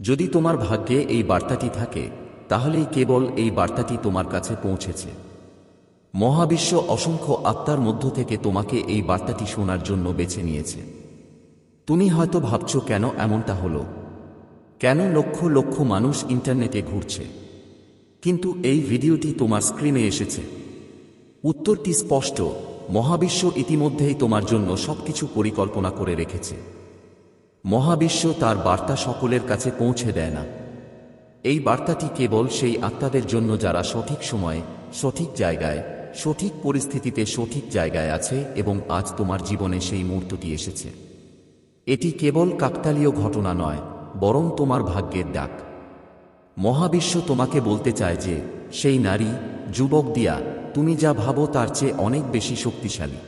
যদি তোমার ভাগ্যে এই বার্তাটি থাকে, তাহলেই কেবল এই বার্তাটি তোমার কাছে পৌঁছেছে। মহাবিশ্ব অসংখ্য আত্মার মধ্য থেকে তোমাকে এই বার্তাটি শোনার জন্য বেছে নিয়েছে। তুমি হয়তো ভাবছ, কেন এমনটা হলো? কেন লক্ষ লক্ষ মানুষ ইন্টারনেটে ঘুরছে? কিন্তু এই ভিডিওটি তোমার স্ক্রিনে এসেছে। উত্তরটি স্পষ্ট, মহাবিশ্ব ইতিমধ্যেই তোমার জন্য সবকিছু পরিকল্পনা করে রেখেছে। মহাবিশ্ব তার বার্তা সকলের কাছে পৌঁছে দেয় না। এই বার্তাটি কেবল সেই আত্মাদের জন্য যারা সঠিক সময়ে, সঠিক জায়গায়, সঠিক পরিস্থিতিতে সঠিক জায়গায় আছে এবং আজ তোমার জীবনে সেই মুহূর্তটি এসেছে। এটি কেবল কাকতালীয় ঘটনা নয়, বরং তোমার ভাগ্যের ডাক। মহাবিশ্ব তোমাকে বলতে চায় যে, সেই নারী, যুবক দিয়া, তুমি যা ভাবো তার চেয়ে অনেক বেশি শক্তিশালী।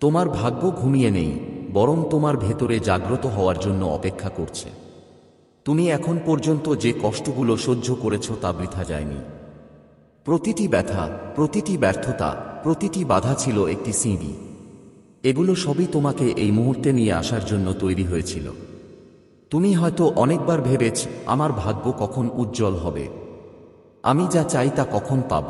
তোমার ভাগ্য ঘুমিয়ে নেই বরং তোমার ভেতরে জাগ্রত হওয়ার জন্য অপেক্ষা করছে। তুমি এখন পর্যন্ত যে কষ্টগুলো সহ্য করেছ তা বৃথা যায়নি। প্রতিটি ব্যথা, প্রতিটি ব্যর্থতা, প্রতিটি বাধা ছিল একটি সিঁড়ি। এগুলো সবই তোমাকে এই মুহূর্তে নিয়ে আসার জন্য তৈরি হয়েছিল। তুমি হয়তো অনেকবার ভেবেছ, আমার ভাগ্য কখন উজ্জ্বল হবে। আমি যা চাই তা কখন পাব?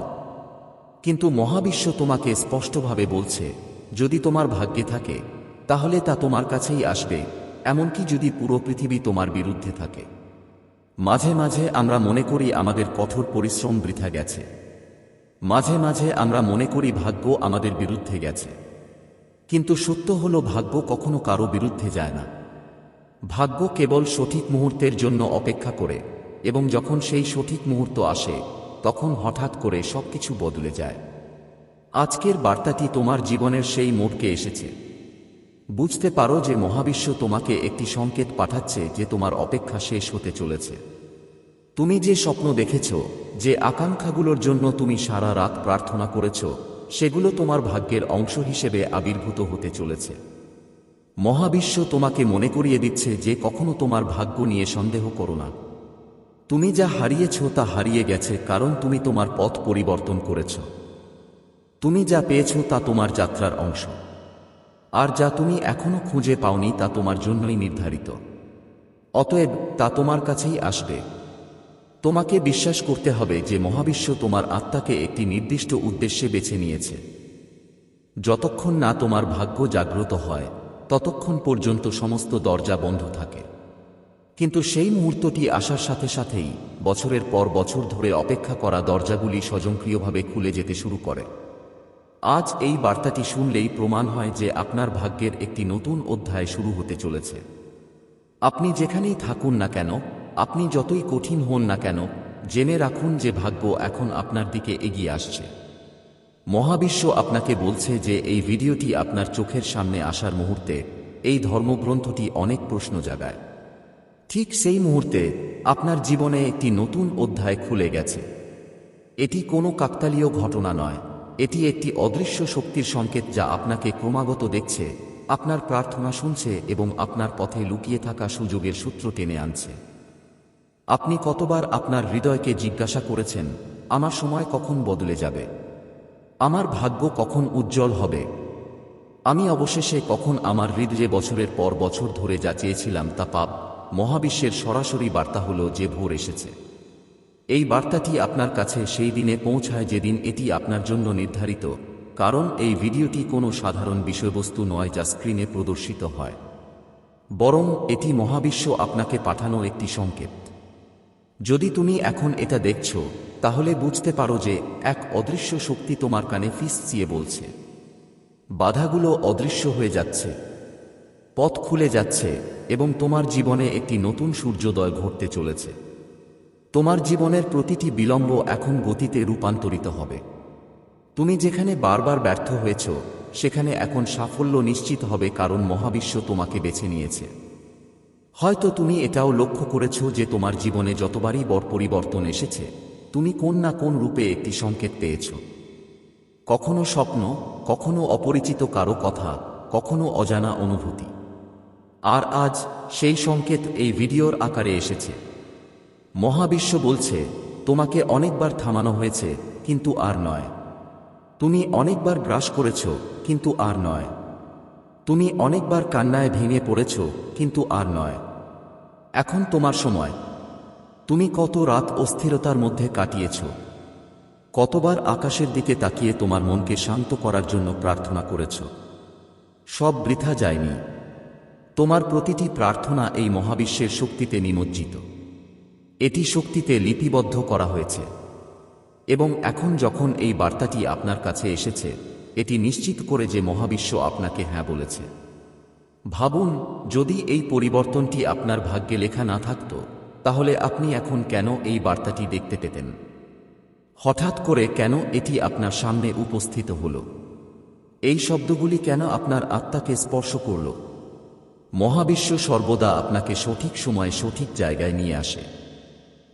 কিন্তু মহাবিশ্ব তোমাকে স্পষ্টভাবে বলছে, যদি তোমার ভাগ্যে থাকে তাহলে তা তোমার কাছেই আসবে, এমনকি যদি পুরো পৃথিবী তোমার বিরুদ্ধে থাকে। মাঝে মাঝে আমরা মনে করি আমাদের কঠোর পরিশ্রম বৃথা গেছে। মাঝে মাঝে আমরা মনে করি ভাগ্য আমাদের বিরুদ্ধে গেছে। কিন্তু সত্য হল ভাগ্য কখনো কারও বিরুদ্ধে যায় না। ভাগ্য কেবল সঠিক মুহূর্তের জন্য অপেক্ষা করে, এবং যখন সেই সঠিক মুহূর্ত আসে, তখন হঠাৎ করে সবকিছু বদলে যায়। আজকের বার্তাটি তোমার জীবনের সেই মোড়কে এসেছে। বুঝতে পারো যে মহাবিশ্ব তোমাকে একটি সংকেত পাঠাচ্ছে যে তোমার অপেক্ষা শেষ হতে চলেছে। তুমি যে স্বপ্ন দেখেছ, যে আকাঙ্ক্ষাগুলোর জন্য তুমি সারা রাত প্রার্থনা করেছ, সেগুলো তোমার ভাগ্যের অংশ হিসেবে আবির্ভূত হতে চলেছে। মহাবিশ্ব তোমাকে মনে করিয়ে দিচ্ছে যে কখনো তোমার ভাগ্য নিয়ে সন্দেহ করো না। তুমি যা হারিয়েছ তা হারিয়ে গেছে কারণ তুমি তোমার পথ পরিবর্তন করেছ। তুমি যা পেয়েছ তা তোমার যাত্রার অংশ। আর যা তুমি এখনও খুঁজে পাওনি তা তোমার জন্যই নির্ধারিত। অতএব তা তোমার কাছেই আসবে। তোমাকে বিশ্বাস করতে হবে যে মহাবিশ্ব তোমার আত্মাকে একটি নির্দিষ্ট উদ্দেশ্যে বেছে নিয়েছে। যতক্ষণ না তোমার ভাগ্য জাগ্রত হয়, ততক্ষণ পর্যন্ত সমস্ত দরজা বন্ধ থাকে। কিন্তু সেই মুহূর্তটি আসার সাথে সাথেই বছরের পর বছর ধরে অপেক্ষা করা দরজাগুলি স্বয়ংক্রিয়ভাবে খুলে যেতে শুরু করে। আজ এই বার্তাটি শুনলেই প্রমাণ হয় যে আপনার ভাগ্যের একটি নতুন অধ্যায় শুরু হতে চলেছে। আপনি যেখানেই থাকুন না কেন, আপনি যতই কঠিন হন না কেন, জেনে রাখুন যে ভাগ্য এখন আপনার দিকে এগিয়ে আসছে। মহাবিশ্ব আপনাকে বলছে যে এই ভিডিওটি আপনার চোখের সামনে আসার মুহূর্তে এই ধর্মগ্রন্থটি অনেক প্রশ্ন জাগায়। ঠিক সেই মুহূর্তে আপনার জীবনে একটি নতুন অধ্যায় খুলে গেছে। এটি কোনো কাকতালীয় ঘটনা নয় এটি একটি অদৃশ্য শক্তির সংকেত যা আপনাকে ক্রমাগত দেখছে, আপনার প্রার্থনা শুনছে এবং আপনার পথে লুকিয়ে থাকা সুযোগের সূত্র টেনে আনছে। আপনি কতবার আপনার হৃদয়কে জিজ্ঞাসা করেছেন, আমার সময় কখন বদলে যাবে? আমার ভাগ্য কখন উজ্জ্বল হবে? আমি অবশেষে কখন আমার হৃদয়ে বছরের পর বছর ধরে যা চেয়েছিলাম তা পাপ। মহাবিশ্বের সরাসরি বার্তা হল যে ভোর এসেছে। এই বার্তাটি আপনার কাছে সেই দিনে পৌঁছায় যেদিন এটি আপনার জন্য নির্ধারিত, কারণ এই ভিডিওটি কোনো সাধারণ বিষয়বস্তু নয় যা স্ক্রিনে প্রদর্শিত হয়। বরং এটি মহাবিশ্ব আপনাকে পাঠানো একটি সংকেত। যদি তুমি এখন এটা দেখছ, তাহলে বুঝতে পারো যে এক অদৃশ্য শক্তি তোমার কানে ফিসচিয়ে বলছে। বাধাগুলো অদৃশ্য হয়ে যাচ্ছে। পথ খুলে যাচ্ছে এবং তোমার জীবনে একটি নতুন সূর্যোদয় ঘটতে চলেছে। তোমার জীবনের প্রতিটি বিলম্ব এখন গতিতে রূপান্তরিত হবে। তুমি যেখানে বারবার ব্যর্থ হয়েছ, সেখানে এখন সাফল্য নিশ্চিত হবে কারণ মহাবিশ্ব তোমাকে বেছে নিয়েছে। হয়তো তুমি এটাও লক্ষ্য করেছ যে তোমার জীবনে যতবারই বড় পরিবর্তন এসেছে, তুমি কোন না কোন রূপে একটি সংকেত পেয়েছ। কখনো স্বপ্ন, কখনো অপরিচিত কারও কথা, কখনো অজানা অনুভূতি। আর আজ সেই সংকেত এই ভিডিওর আকারে এসেছে। মহাবিশ্ব বলছে, তোমাকে অনেকবার থামানো হয়েছে, কিন্তু আর নয়। তুমি অনেকবার গ্রাস করেছ, কিন্তু আর নয়। তুমি অনেকবার কান্নায় ভেঙে পড়েছ, কিন্তু আর নয়। এখন তোমার সময়। তুমি কত রাত অস্থিরতার মধ্যে কাটিয়েছ। কতবার আকাশের দিকে তাকিয়ে তোমার মনকে শান্ত করার জন্য প্রার্থনা করেছ। সব বৃথা যায়নি। তোমার প্রতিটি প্রার্থনা এই মহাবিশ্বের শক্তিতে নিমজ্জিত। এটি শক্তিতে লিপিবদ্ধ করা হয়েছে। এবং এখন যখন এই বার্তাটি আপনার কাছে এসেছে, এটি নিশ্চিত করে যে মহাবিশ্ব আপনাকে হ্যাঁ বলেছে। ভাবুন, যদি এই পরিবর্তনটি আপনার ভাগ্যে লেখা না থাকত, তাহলে আপনি এখন কেন এই বার্তাটি দেখতে পেতেন? হঠাৎ করে কেন এটি আপনার সামনে উপস্থিত হল? এই শব্দগুলি কেন আপনার আত্মাকে স্পর্শ করল? মহাবিশ্ব সর্বদা আপনাকে সঠিক সময়ে সঠিক জায়গায় নিয়ে আসে।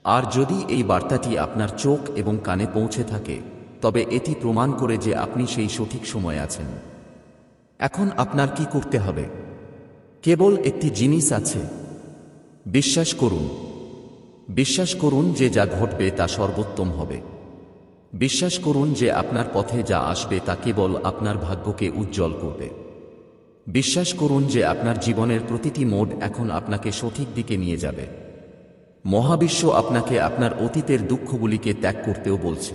আর যদি এই বার্তাটি আপনার চোখ এবং কানে পৌঁছে থাকে, তবে এটি প্রমাণ করে যে আপনি সেই সঠিক সময়ে আছেন। এখন আপনার কি করতে হবে? কেবল একটি জিনিস আছে। বিশ্বাস করুন। বিশ্বাস করুন যে যা ঘটবে তা সর্বোত্তম হবে। বিশ্বাস করুন যে আপনার পথে যা আসবে তা কেবল আপনার ভাগ্যকে উজ্জ্বল করবে। বিশ্বাস করুন যে আপনার জীবনের প্রতিটি মোড এখন আপনাকে সঠিক দিকে নিয়ে যাবে। মহাবিশ্ব আপনাকে আপনার অতীতের দুঃখগুলিকে ত্যাগ করতেও বলছে।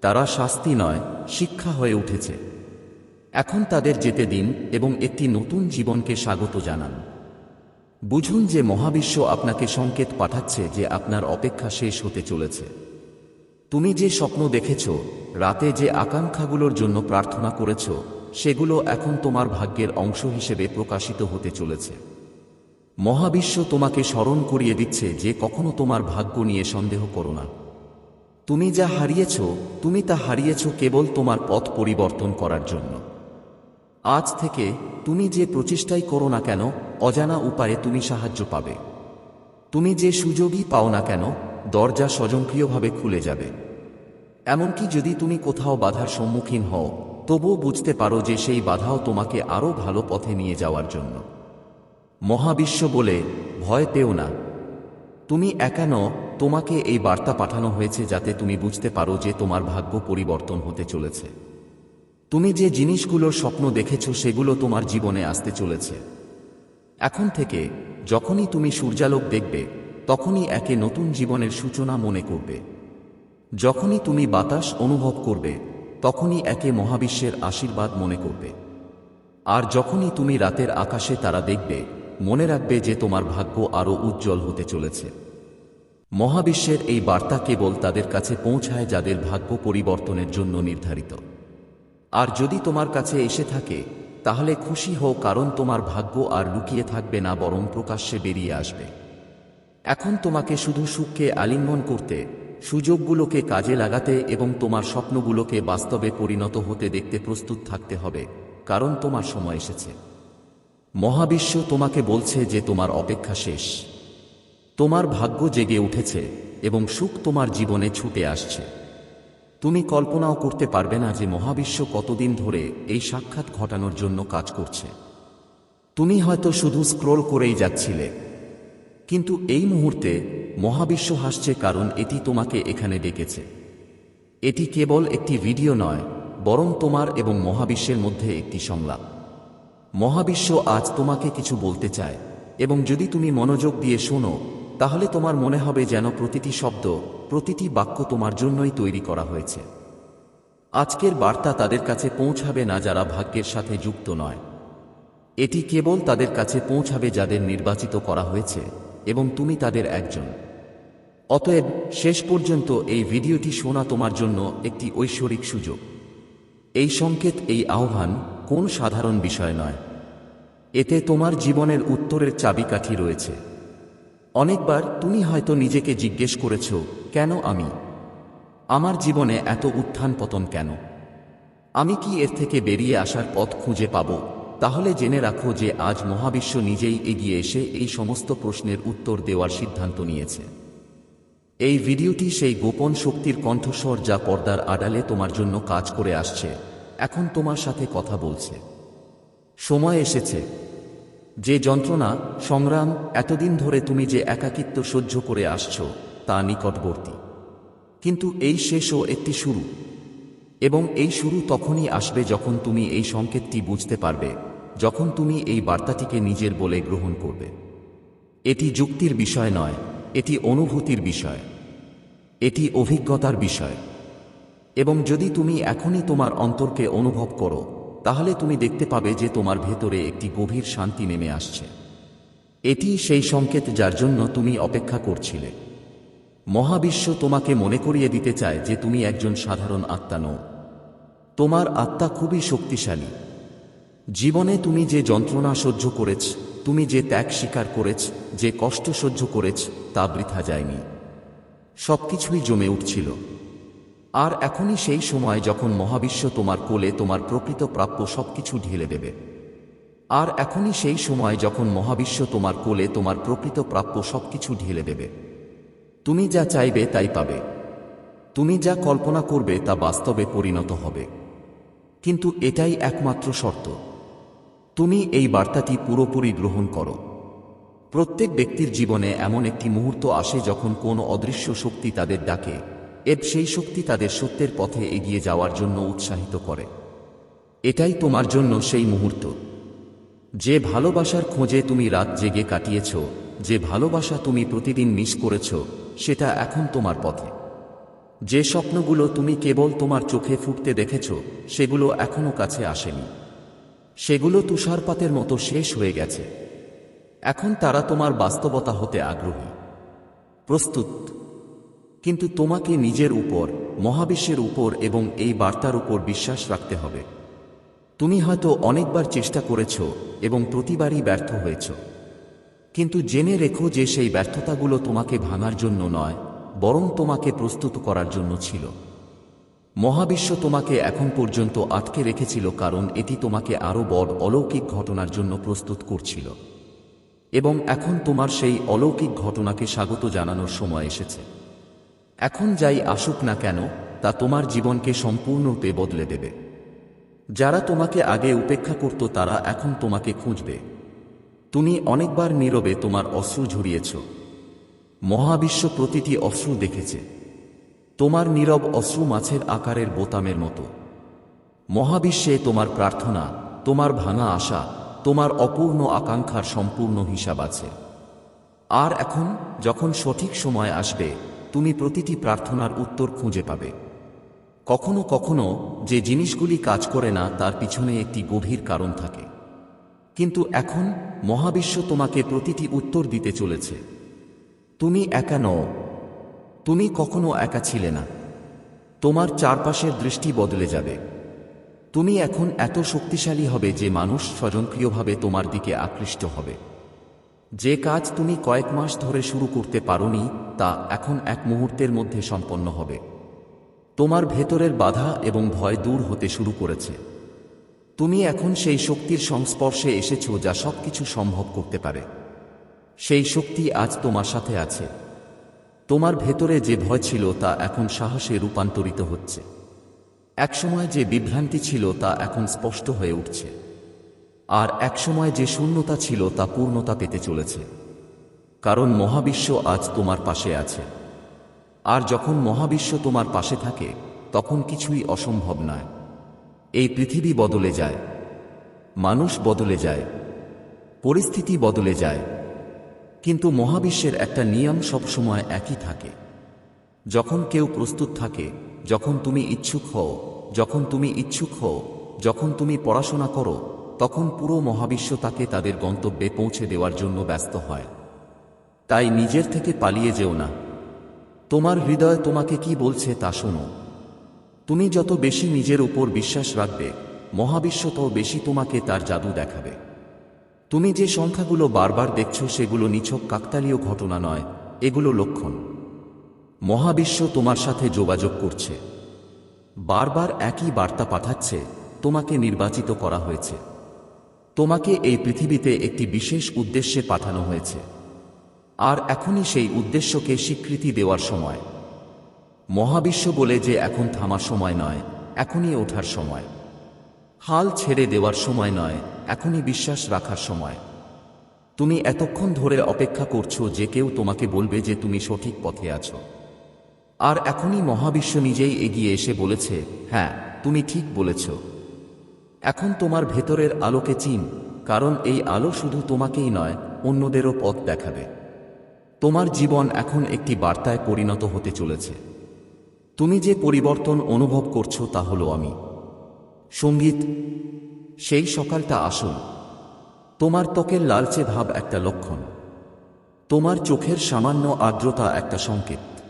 তারা শাস্তি নয়, শিক্ষা হয়ে উঠেছে। এখন তাদের যেতে দিন এবং একটি নতুন জীবনকে স্বাগত জানান। বুঝুন যে মহাবিশ্ব আপনাকে সংকেত পাঠাচ্ছে যে আপনার অপেক্ষা শেষ হতে চলেছে। তুমি যে স্বপ্ন দেখেছ, রাতে যে আকাঙ্ক্ষাগুলোর জন্য প্রার্থনা করেছ, সেগুলো এখন তোমার ভাগ্যের অংশ হিসেবে প্রকাশিত হতে চলেছে। মহাবিশ্ব তোমাকে স্মরণ করিয়ে দিচ্ছে যে কখনো তোমার ভাগ্য নিয়ে সন্দেহ করো না। তুমি যা হারিয়েছ, তুমি তা হারিয়েছ কেবল তোমার পথ পরিবর্তন করার জন্য। আজ থেকে তুমি যে প্রচেষ্টাই করো না কেন, অজানা উপায়ে তুমি সাহায্য পাবে। তুমি যে সুযোগই পাও না কেন, দরজা স্বয়ংক্রিয়ভাবে খুলে যাবে। এমনকি যদি তুমি কোথাও বাধার সম্মুখীন হও, তবুও বুঝতে পারো যে সেই বাধাও তোমাকে আরও ভালো পথে নিয়ে যাওয়ার জন্য। মহাবিশ্ব বলে ভয় পেও না। তুমি একা নও, তোমাকে এই বার্তা পাঠানো হয়েছে যাতে তুমি বুঝতে পারো যে তোমার ভাগ্য পরিবর্তন হতে চলেছে। তুমি যে জিনিসগুলোর স্বপ্ন দেখেছ সেগুলো তোমার জীবনে আসতে চলেছে। এখন থেকে, যখনই তুমি সূর্যালোক দেখবে, তখনই একে নতুন জীবনের সূচনা মনে করবে। যখনই তুমি বাতাস অনুভব করবে, তখনই একে মহাবিশ্বের আশীর্বাদ মনে করবে। আর যখনই তুমি রাতের আকাশে তারা দেখবে মনে রাখবে যে তোমার ভাগ্য আরও উজ্জ্বল হতে চলেছে। মহাবিশ্বের এই বার্তা কেবল তাদের কাছে পৌঁছায় যাদের ভাগ্য পরিবর্তনের জন্য নির্ধারিত। আর যদি তোমার কাছে এসে থাকে, তাহলে খুশি হও কারণ তোমার ভাগ্য আর লুকিয়ে থাকবে না, বরং প্রকাশ্যে বেরিয়ে আসবে। এখন তোমাকে শুধু সুখকে আলিঙ্গন করতে, সুযোগগুলোকে কাজে লাগাতে এবং তোমার স্বপ্নগুলোকে বাস্তবে পরিণত হতে দেখতে প্রস্তুত থাকতে হবে, কারণ তোমার সময় এসেছে। মহাবিশ্ব তোমাকে বলছে যে তোমার অপেক্ষা শেষ। তোমার ভাগ্য জেগে উঠেছে এবং সুখ তোমার জীবনে ছুটে আসছে। তুমি কল্পনাও করতে পারবে না যে মহাবিশ্ব কতদিন ধরে এই সাক্ষাৎ ঘটানোর জন্য কাজ করছে। তুমি হয়তো শুধু স্ক্রোল করেই যাচ্ছিলে। কিন্তু এই মুহূর্তে মহাবিশ্ব হাসছে কারণ এটি তোমাকে এখানে ডেকেছে। এটি কেবল একটি ভিডিও নয়, বরং তোমার এবং মহাবিশ্বের মধ্যে একটি সংলাপ। মহাবিশ্ব আজ তোমাকে কিছু বলতে চায়। এবং যদি তুমি মনোযোগ দিয়ে শোনো, তাহলে তোমার মনে হবে যেন প্রতিটি শব্দ, প্রতিটি বাক্য তোমার জন্যই তৈরি করা হয়েছে। আজকের বার্তা তাদের কাছে পৌঁছাবে না যারা ভাগ্যের সাথে যুক্ত নয়। এটি কেবল তাদের কাছে পৌঁছাবে যাদের নির্বাচিত করা হয়েছে, এবং তুমি তাদের একজন। অতএব, শেষ পর্যন্ত এই ভিডিওটি শোনা তোমার জন্য একটি ঐশ্বরিক সুযোগ। এই সংকেত, এই আহ্বান কোন সাধারণ বিষয় নয়। এতে তোমার জীবনের উত্তরের চাবিকাঠি রয়েছে। অনেকবার তুমি হয়তো নিজেকে জিজ্ঞেস করেছ, কেন আমি? আমার জীবনে এত উত্থান পতন কেন? আমি কি এর থেকে বেরিয়ে আসার পথ খুঁজে পাব? তাহলে জেনে রাখো যে আজ মহাবিশ্ব নিজেই এগিয়ে এসে এই সমস্ত প্রশ্নের উত্তর দেওয়ার সিদ্ধান্ত নিয়েছে। এই ভিডিওটি সেই গোপন শক্তির কণ্ঠস্বর যা পর্দার আড়ালে তোমার জন্য কাজ করে আসছে। এখন তোমার সাথে কথা বলছে। সময় এসেছে। যে যন্ত্রণা, সংগ্রাম, এতদিন ধরে তুমি যে একাকিত্ব সহ্য করে আসছ, তা নিকটবর্তী। কিন্তু এই শেষও একটি শুরু। এবং এই শুরু তখনই আসবে যখন তুমি এই সংকেতটি বুঝতে পারবে, যখন তুমি এই বার্তাটিকে নিজের বলে গ্রহণ করবে। এটি যুক্তির বিষয় নয়, এটি অনুভূতির বিষয়। এটি অভিজ্ঞতার বিষয়। এবং যদি তুমি এখনই তোমার অন্তরকে অনুভব করো, তাহলে তুমি দেখতে পাবে যে তোমার ভেতরে একটি গভীর শান্তি নেমে আসছে। এটি সেই সংকেত যার জন্য তুমি অপেক্ষা করছিলে। মহাবিশ্ব তোমাকে মনে করিয়ে দিতে চায় যে তুমি একজন সাধারণ আত্মা নও। তোমার আত্মা খুবই শক্তিশালী। জীবনে তুমি যে যন্ত্রণা সহ্য করেছ, তুমি যে ত্যাগ স্বীকার করেছ, যে কষ্ট সহ্য করেছ, তা বৃথা যায়নি। সবকিছুই জমে উঠছিল। আর এখনই সেই সময় যখন মহাবিশ্ব তোমার কোলে তোমার প্রকৃত প্রাপ্য সবকিছু ঢেলে দেবে। আর এখনই সেই সময় যখন মহাবিশ্ব তোমার কোলে তোমার প্রকৃত প্রাপ্য সবকিছু ঢেলে দেবে। তুমি যা চাইবে তাই পাবে। তুমি যা কল্পনা করবে তা বাস্তবে পরিণত হবে। কিন্তু এটাই একমাত্র শর্ত। তুমি এই বার্তাটি পুরোপুরি গ্রহণ করো। প্রত্যেক ব্যক্তির জীবনে এমন একটি মুহূর্ত আসে যখন কোনো অদৃশ্য শক্তি তাদের ডাকে। এব সেই শক্তি তাদের সত্যের পথে এগিয়ে যাওয়ার জন্য উৎসাহিত করে। এটাই তোমার জন্য সেই মুহূর্ত। যে ভালোবাসার খোঁজে তুমি রাত জেগে কাটিয়েছ, যে ভালোবাসা তুমি প্রতিদিন মিস করেছ, সেটা এখন তোমার পথে। যে স্বপ্নগুলো তুমি কেবল তোমার চোখে ফুটতে দেখেছ, সেগুলো এখনও কাছে আসেনি। সেগুলো তুষারপাতের মতো শেষ হয়ে গেছে। এখন তারা তোমার বাস্তবতা হতে আগ্রহী। প্রস্তুত। কিন্তু তোমাকে নিজের উপর, মহাবিশ্বের উপর এবং এই বার্তার উপর বিশ্বাস রাখতে হবে। তুমি হয়তো অনেকবার চেষ্টা করেছ এবং প্রতিবারই ব্যর্থ হয়েছ। কিন্তু জেনে রেখো যে সেই ব্যর্থতাগুলো তোমাকে ভাঙার জন্য নয়, বরং তোমাকে প্রস্তুত করার জন্য ছিল। মহাবিশ্ব তোমাকে এখন পর্যন্ত আটকে রেখেছিল কারণ এটি তোমাকে আরও বড় অলৌকিক ঘটনার জন্য প্রস্তুত করছিল। এবং এখন তোমার সেই অলৌকিক ঘটনাকে স্বাগত জানানোর সময় এসেছে। এখন যাই আসুক না কেন, তা তোমার জীবনকে সম্পূর্ণরূপে বদলে দেবে। যারা তোমাকে আগে উপেক্ষা করত, তারা এখন তোমাকে খুঁজবে। তুমি অনেকবার নীরবে তোমার অশ্রু ঝরিয়েছ। মহাবিশ্ব প্রতিটি অশ্রু দেখেছে। তোমার নীরব অশ্রু মাছের আকারের বোতামের মতো। মহাবিশ্বে তোমার প্রার্থনা, তোমার ভাঙা আশা, তোমার অপূর্ণ আকাঙ্ক্ষার সম্পূর্ণ হিসাব আছে। আর এখন, যখন সঠিক সময় আসবে তুমি প্রতিটি প্রার্থনার উত্তর খুঁজে পাবে। কখনো কখনো যে জিনিসগুলি কাজ করে না, তার পিছনে একটি গভীর কারণ থাকে। কিন্তু এখন মহাবিশ্ব তোমাকে প্রতিটি উত্তর দিতে চলেছে। তুমি একা নও। তুমি কখনো একা ছিলে না। তোমার চারপাশের দৃষ্টি বদলে যাবে। তুমি এখন এত শক্তিশালী হবে যে মানুষ স্বজনক্রিয়ভাবে তোমার দিকে আকৃষ্ট হবে। যে কাজ তুমি কয়েক মাস ধরে শুরু করতে পারোনি, তা এখন এক মুহূর্তের মধ্যে সম্পন্ন হবে। তোমার ভেতরের বাধা এবং ভয় দূর হতে শুরু করেছে। তুমি এখন সেই শক্তির সংস্পর্শে এসেছ যা সবকিছু সম্ভব করতে পারে। সেই শক্তি আজ তোমার সাথে আছে। তোমার ভেতরে যে ভয় ছিল, তা এখন সাহসে রূপান্তরিত হচ্ছে। একসময় যে বিভ্রান্তি ছিল, তা এখন স্পষ্ট হয়ে উঠছে। আর একসময় যে শূন্যতা ছিল তা পূর্ণতা পেতে চলেছে। কারণ মহাবিশ্ব আজ তোমার পাশে আছে। আর যখন মহাবিশ্ব তোমার পাশে থাকে, তখন কিছুই অসম্ভব নয়। এই পৃথিবী বদলে যায়। মানুষ বদলে যায়। পরিস্থিতি বদলে যায়। কিন্তু মহাবিশ্বের একটা নিয়ম সবসময় একই থাকে। যখন কেউ প্রস্তুত থাকে, যখন তুমি ইচ্ছুক হও, যখন তুমি ইচ্ছুক হও, যখন তুমি পড়াশোনা করো তখন পুরো মহাবিশ্ব তাকে তাদের গন্তব্যে পৌঁছে দেওয়ার জন্য ব্যস্ত হয়। তাই নিজের থেকে পালিয়ে যেও না। তোমার হৃদয় তোমাকে কি বলছে তা শোনো। তুমি যত বেশি নিজের উপর বিশ্বাস রাখবে, মহাবিশ্ব তত বেশি তোমাকে তার জাদু দেখাবে। তুমি যে সংখ্যাগুলো বারবার দেখছ সেগুলো নিছক কাকতালীয় ঘটনা নয়, এগুলো লক্ষণ। মহাবিশ্ব তোমার সাথে যোগাযোগ করছে। বারবার একই বার্তা পাঠাচ্ছে, তোমাকে নির্বাচিত করা হয়েছে। তোমাকে এই পৃথিবীতে একটি বিশেষ উদ্দেশ্যে পাঠানো হয়েছে। আর এখনই সেই উদ্দেশ্যকে স্বীকৃতি দেওয়ার সময়। মহাবিশ্ব বলে যে এখন থামার সময় নয়, এখনই ওঠার সময়। হাল ছেড়ে দেওয়ার সময় নয়, এখনই বিশ্বাস রাখার সময়। তুমি এতক্ষণ ধরে অপেক্ষা করছ যে কেউ তোমাকে বলবে যে তুমি সঠিক পথে আছো। আর এখনই মহাবিশ্ব নিজেই এগিয়ে এসে বলেছে হ্যাঁ তুমি ঠিক বলেছ। এখন তোমার ভেতরের আলোকে চিন, কারণ এই আলো শুধু তোমাকেই নয়, অন্যদেরও পথ দেখাবে। তোমার জীবন এখন একটি বার্তায় পরিণত হতে চলেছে। তুমি যে পরিবর্তন অনুভব করছ তা হলো আমি। সংগীত, সেই সকালটা আসুন। তোমার ত্বকের লালচে ভাব একটা লক্ষণ। তোমার চোখের সামান্য আর্দ্রতা একটা সংকেত।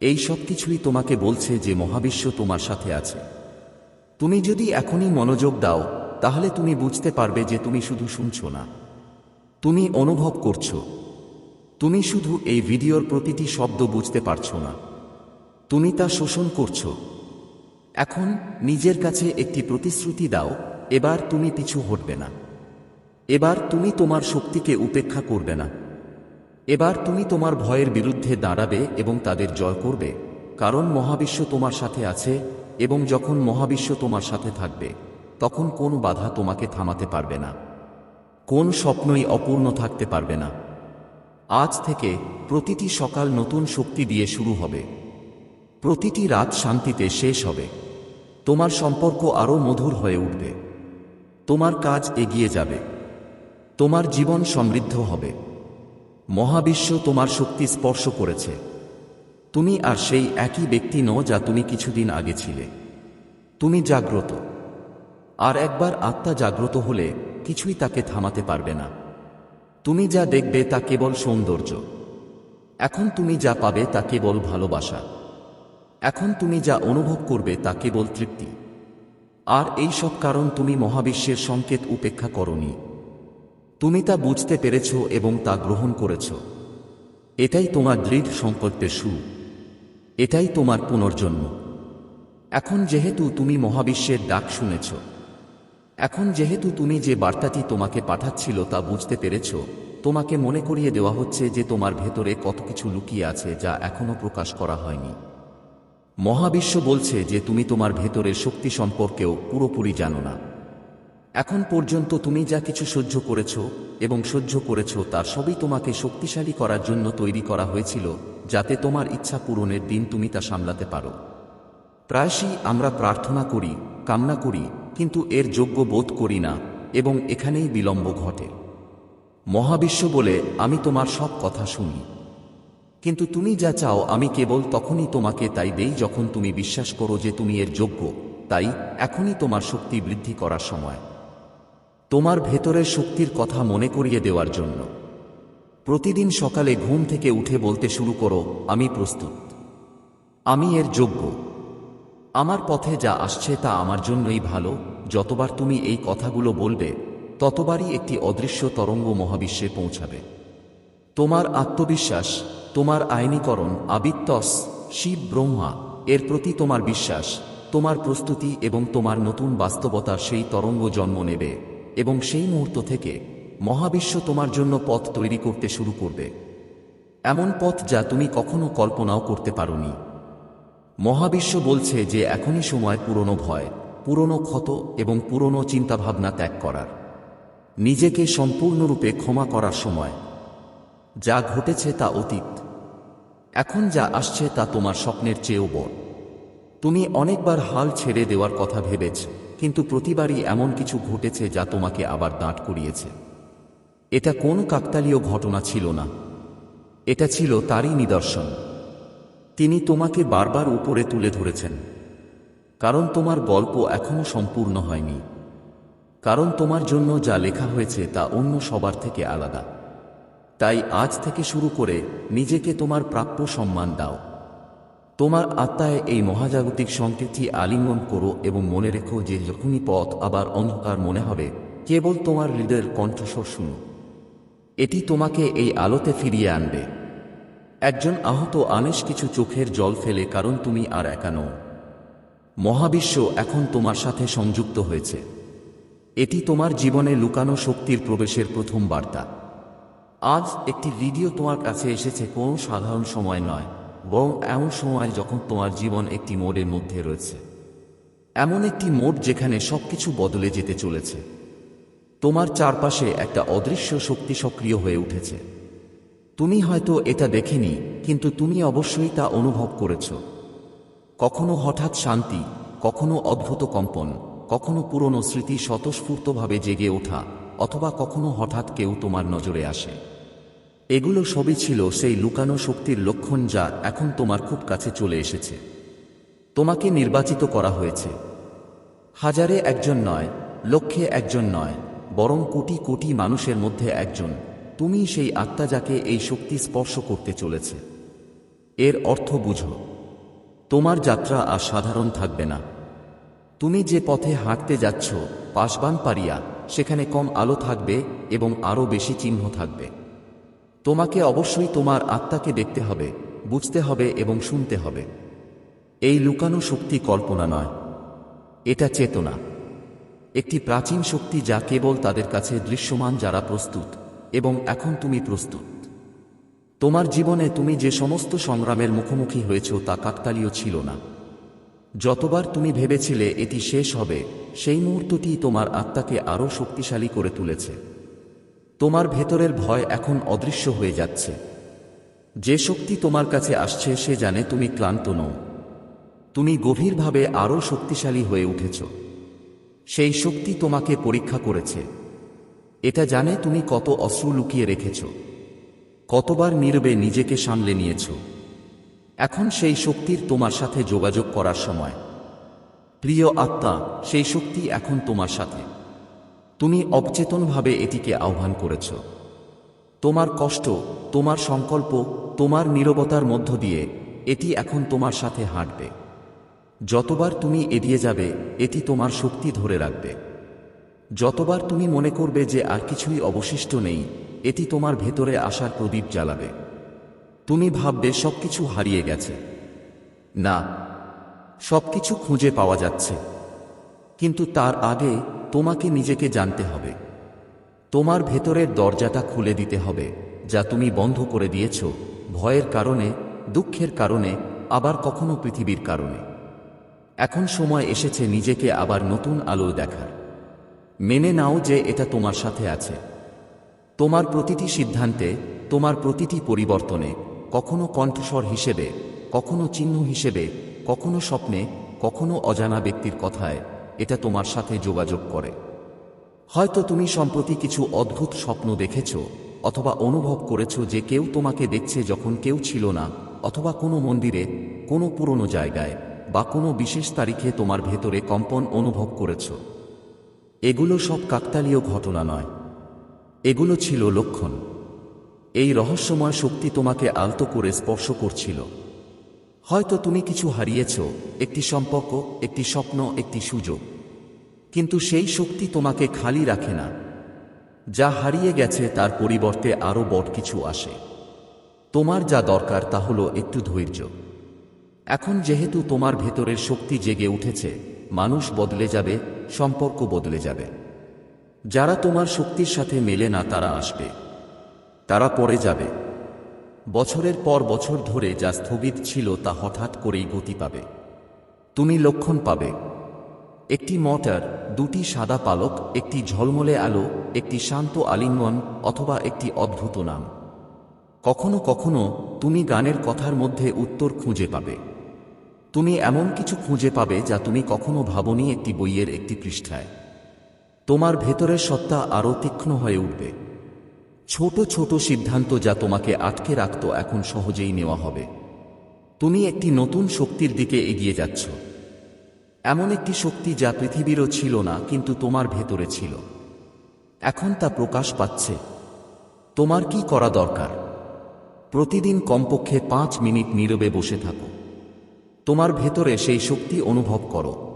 এই সব কিছুই তোমাকে বলছে যে মহাবিশ্ব তোমার সাথে আছে। তুমি যদি এখনই মনোযোগ দাও, তাহলে তুমি বুঝতে পারবে যে তুমি শুধু শুনছো না। তুমি অনুভব করছ। তুমি শুধু এই ভিডিওর প্রতিটি শব্দ বুঝতে পারছ না। তুমি তা শোষণ করছ। এখন নিজের কাছে একটি প্রতিশ্রুতি দাও, এবার তুমি পিছু হটবে না। এবার তুমি তোমার শক্তিকে উপেক্ষা করবে না। এবার তুমি তোমার ভয়ের বিরুদ্ধে দাঁড়াবে এবং তাদের জয় করবে, কারণ মহাবিশ্ব তোমার সাথে আছে এবং যখন মহাবিশ্ব তোমার সাথে থাকবে, তখন কোন বাধা তোমাকে থামাতে পারবে না। কোন স্বপ্নই অপূর্ণ থাকতে পারবে না। আজ থেকে প্রতিটি সকাল নতুন শক্তি দিয়ে শুরু হবে। প্রতিটি রাত শান্তিতে শেষ হবে। তোমার সম্পর্ক আরও মধুর হয়ে উঠবে। তোমার কাজ এগিয়ে যাবে। তোমার জীবন সমৃদ্ধ হবে। মহাবিশ্ব তোমার শক্তি স্পর্শ করেছে। তুমি আর সেই একই ব্যক্তি নও যা তুমি কিছুদিন আগে ছিলে। তুমি জাগ্রত। আর একবার আত্মা জাগ্রত হলে কিছুই তাকে থামাতে পারবে না। তুমি যা দেখবে তা কেবল সৌন্দর্য। এখন তুমি যা পাবে তা কেবল ভালোবাসা। এখন তুমি যা অনুভব করবে তা কেবল তৃপ্তি। আর এই সব কারণ তুমি মহাবিশ্বের সংকেত উপেক্ষা করনি। তুমি তা বুঝতে পেরেছ এবং তা গ্রহণ করেছ। এটাই তোমার দৃঢ় সংকল্পের সুর। এটাই তোমার পুনর্জন্ম। এখন যেহেতু তুমি মহাবিশ্বের ডাক শুনেছ, এখন যেহেতু তুমি যে বার্তাটি তোমাকে পাঠাচ্ছিল তা বুঝতে পেরেছ, তোমাকে মনে করিয়ে দেওয়া হচ্ছে যে তোমার ভেতরে কত কিছু লুকিয়ে আছে যা এখনও প্রকাশ করা হয়নি। মহাবিশ্ব বলছে যে তুমি তোমার ভেতরের শক্তি সম্পর্কেও পুরোপুরি জানো না। এখন পর্যন্ত তুমি যা কিছু সহ্য করেছ এবং সহ্য করেছ তার সবই তোমাকে শক্তিশালী করার জন্য তৈরি করা হয়েছিল যাতে তোমার ইচ্ছা পূরণের দিন তুমি তা সামলাতে পারো। প্রায়শই আমরা প্রার্থনা করি, কামনা করি, কিন্তু এর যোগ্য বোধ করি না, এবং এখানেই বিলম্ব ঘটে। মহাবিশ্ব বলে, আমি তোমার সব কথা শুনি। কিন্তু তুমি যা চাও, আমি কেবল তখনই তোমাকে তাই দেই যখন তুমি বিশ্বাস করো যে তুমি এর যোগ্য। তাই এখনই তোমার শক্তি বৃদ্ধি করার সময়। তোমার ভেতরের শক্তির কথা মনে করিয়ে দেওয়ার জন্য। প্রতিদিন সকালে ঘুম থেকে উঠে বলতে শুরু করো, আমি প্রস্তুত। আমি এর যোগ্য। আমার পথে যা আসছে তা আমার জন্যই ভালো। যতবার তুমি এই কথাগুলো বলবে, ততবারই একটি অদৃশ্য তরঙ্গ মহাবিশ্বে পৌঁছাবে। তোমার আত্মবিশ্বাস, তোমার আইনীকরণ, আবিত্তস, শিব ব্রহ্মা, এর প্রতি তোমার বিশ্বাস, তোমার প্রস্তুতি এবং তোমার নতুন বাস্তবতার সেই তরঙ্গ জন্ম নেবে এবং সেই মুহূর্ত থেকে মহাবিশ্ব তোমার জন্য পথ তৈরি করতে শুরু করবে। এমন পথ যা তুমি কখনো কল্পনাও করতে পারোনি। মহাবিশ্ব বলছে যে এখনই সময় পুরনো ভয়, পুরনো ক্ষত এবং পুরনো চিন্তাভাবনা ত্যাগ করার। নিজেকে সম্পূর্ণরূপে ক্ষমা করার সময়। যা ঘটেছে তা অতীত। এখন যা আসছে তা তোমার স্বপ্নের চেয়েও বড়। তুমি অনেকবার হাল ছেড়ে দেওয়ার কথা ভেবেছ, কিন্তু প্রতিবারই এমন কিছু ঘটেছে যা তোমাকে আবার দাঁট করিয়েছে। এটা কোন কাকতালীয় ঘটনা ছিল না। এটা ছিল তারই নিদর্শন। তিনি তোমাকে বারবার উপরে তুলে ধরেছেন। কারণ তোমার গল্প এখনও সম্পূর্ণ হয়নি। কারণ তোমার জন্য যা লেখা হয়েছে তা অন্য সবার থেকে আলাদা। তাই আজ থেকে শুরু করে নিজেকে তোমার প্রাপ্য সম্মান দাও। তোমার আত্মায় এই মহাজাগতিক সংকেতটি আলিঙ্গন করো এবং মনে রেখো যে যখনই পথ আবার অন্ধকার মনে হবে, কেবল তোমার হৃদয়ের কণ্ঠস্বর শুনো। এটি তোমাকে এই আলোতে ফিরিয়ে আনবে। একজন আহত আনেস কিছু চোখের জল ফেলে কারণ তুমি আর একা নও। মহাবিশ্ব এখন তোমার সাথে সংযুক্ত হয়েছে। এটি তোমার জীবনে লুকানো শক্তির প্রবেশের প্রথম বার্তা। আজ একটি ভিডিও তোমার কাছে এসেছে কোনো সাধারণ সময় নয়, বরং এমন সময় যখন তোমার জীবন একটি মোড়ের মধ্যে রয়েছে। এমন একটি মোড় যেখানে সবকিছু বদলে যেতে চলেছে। তোমার চারপাশে একটা অদৃশ্য শক্তি সক্রিয় হয়ে উঠেছে। তুমি হয়তো এটা দেখেনি, কিন্তু তুমি অবশ্যই তা অনুভব করেছ। কখনো হঠাৎ শান্তি, কখনো অদ্ভুত কম্পন, কখনো পুরনো স্মৃতি স্বতঃস্ফূর্তভাবে জেগে ওঠা, অথবা কখনো হঠাৎ কেউ তোমার নজরে আসে। এগুলো সবই ছিল সেই লুকানো শক্তির লক্ষণ যা এখন তোমার খুব কাছে চলে এসেছে। তোমাকে নির্বাচিত করা হয়েছে। হাজারে একজন নয়, লক্ষ্যে একজন নয় বরং কোটি কোটি মানুষের মধ্যে একজন। তুমি সেই আত্মা যাকে এই শক্তি স্পর্শ করতে চলেছে। এর অর্থ বুঝো। তোমার যাত্রা আর সাধারণ থাকবে না। তুমি যে পথে হাঁটতে যাচ্ছ, পাশবান পারিয়া, সেখানে কম আলো থাকবে এবং আরও বেশি চিহ্ন থাকবে। তোমাকে অবশ্যই তোমার আত্মাকে দেখতে হবে, বুঝতে হবে এবং শুনতে হবে। এই লুকানো শক্তি কল্পনা নয়। এটা চেতনা। একটি প্রাচীন শক্তি যা কেবল তাদের কাছে দৃশ্যমান যারা প্রস্তুত, এবং এখন তুমি প্রস্তুত। তোমার জীবনে তুমি যে সমস্ত সংগ্রামের মুখোমুখি হয়েছ তা কাকতালীয় ছিল না। যতবার তুমি ভেবেছিলে এটি শেষ হবে, সেই মুহূর্তটি তোমার আত্মাকে আরও শক্তিশালী করে তুলেছে। তোমার ভেতরের ভয় এখন অদৃশ্য হয়ে যাচ্ছে। যে শক্তি তোমার কাছে আসছে, সে জানে তুমি ক্লান্ত নও। তুমি গভীরভাবে আরও শক্তিশালী হয়ে উঠেছ। সেই শক্তি তোমাকে পরীক্ষা করেছে। এটা জানে তুমি কত অশ্রু লুকিয়ে রেখেছ। কতবার নীরবে নিজেকে সামলে নিয়েছ। এখন সেই শক্তির তোমার সাথে যোগাযোগ করার সময়। প্রিয় আত্মা, সেই শক্তি এখন তোমার সাথে। তুমি অবচেতনভাবে এটিকে আহ্বান করেছ। তোমার কষ্ট, তোমার সংকল্প, তোমার নীরবতার মধ্য দিয়ে এটি এখন তোমার সাথে হাঁটবে। যতবার তুমি এড়িয়ে যাবে, এটি তোমার শক্তি ধরে রাখবে। যতবার তুমি মনে করবে যে আর কিছুই অবশিষ্ট নেই, এটি তোমার ভেতরে আসার প্রদীপ জ্বালাবে। তুমি ভাববে সবকিছু হারিয়ে গেছে। না, সবকিছু খুঁজে পাওয়া যাচ্ছে। কিন্তু তার আগে তোমাকে নিজেকে জানতে হবে। তোমার ভেতরের দরজাটা খুলে দিতে হবে, যা তুমি বন্ধ করে দিয়েছ, ভয়ের কারণে, দুঃখের কারণে, আবার কখনো পৃথিবীর কারণে। এখন সময় এসেছে নিজেকে আবার নতুন আলো দেখার। মেনে নাও যে এটা তোমার সাথে আছে। তোমার প্রতিটি সিদ্ধান্তে, তোমার প্রতিটি পরিবর্তনে, কখনো কণ্ঠস্বর হিসেবে, কখনো চিহ্ন হিসেবে, কখনো স্বপ্নে, কখনো অজানা ব্যক্তির কথায় এটা তোমার সাথে যোগাযোগ করে। হয়তো তুমি সম্প্রতি কিছু অদ্ভুত স্বপ্ন দেখেছ অথবা অনুভব করেছ যে কেউ তোমাকে দেখছে যখন কেউ ছিল না অথবা কোনো মন্দিরে, কোনো পুরনো জায়গায়। বা কোনো বিশেষ তারিখে তোমার ভেতরে কম্পন অনুভব করেছ। এগুলো সব কাকতালীয় ঘটনা নয়। এগুলো ছিল লক্ষণ। এই রহস্যময় শক্তি তোমাকে আলতো করে স্পর্শ করছিল। হয়তো তুমি কিছু হারিয়েছ, একটি সম্পর্ক, একটি স্বপ্ন, একটি সুযোগ। কিন্তু সেই শক্তি তোমাকে খালি রাখে না। যা হারিয়ে গেছে তার পরিবর্তে আরও বড় কিছু আসে। তোমার যা দরকার তা হলো একটু ধৈর্য। এখন যেহেতু তোমার ভেতরের শক্তি জেগে উঠেছে, মানুষ বদলে যাবে, সম্পর্ক বদলে যাবে। যারা তোমার শক্তির সাথে মেলে না, তারা আসবে। তারা পড়ে যাবে। বছরের পর বছর ধরে যা স্থগিত ছিল, তা হঠাৎ করেই গতি পাবে। তুমি লক্ষণ পাবে। একটি মটার, দুটি সাদা পালক, একটি ঝলমলে আলো, একটি শান্ত আলিঙ্গন, অথবা একটি অদ্ভুত নাম। কখনো কখনো তুমি গানের কথার মধ্যে উত্তর খুঁজে পাবে। তুমি এমন কিছু খুঁজে পাবে যা তুমি কখনো ভাবনি একটি বইয়ের একটি পৃষ্ঠায়। তোমার ভেতরের সত্তা আরও তীক্ষ্ণ হয়ে উঠবে। ছোট ছোট সিদ্ধান্ত যা তোমাকে আটকে রাখত এখন সহজেই নেওয়া হবে। তুমি একটি নতুন শক্তির দিকে এগিয়ে যাচ্ছ। এমন একটি শক্তি যা পৃথিবীরও ছিল না, কিন্তু তোমার ভেতরে ছিল। এখন তা প্রকাশ পাচ্ছে। তোমার কি করা দরকার? প্রতিদিন কমপক্ষে পাঁচ মিনিট নীরবে বসে থাকো। তোমার ভেতরে সেই শক্তি অনুভব করো।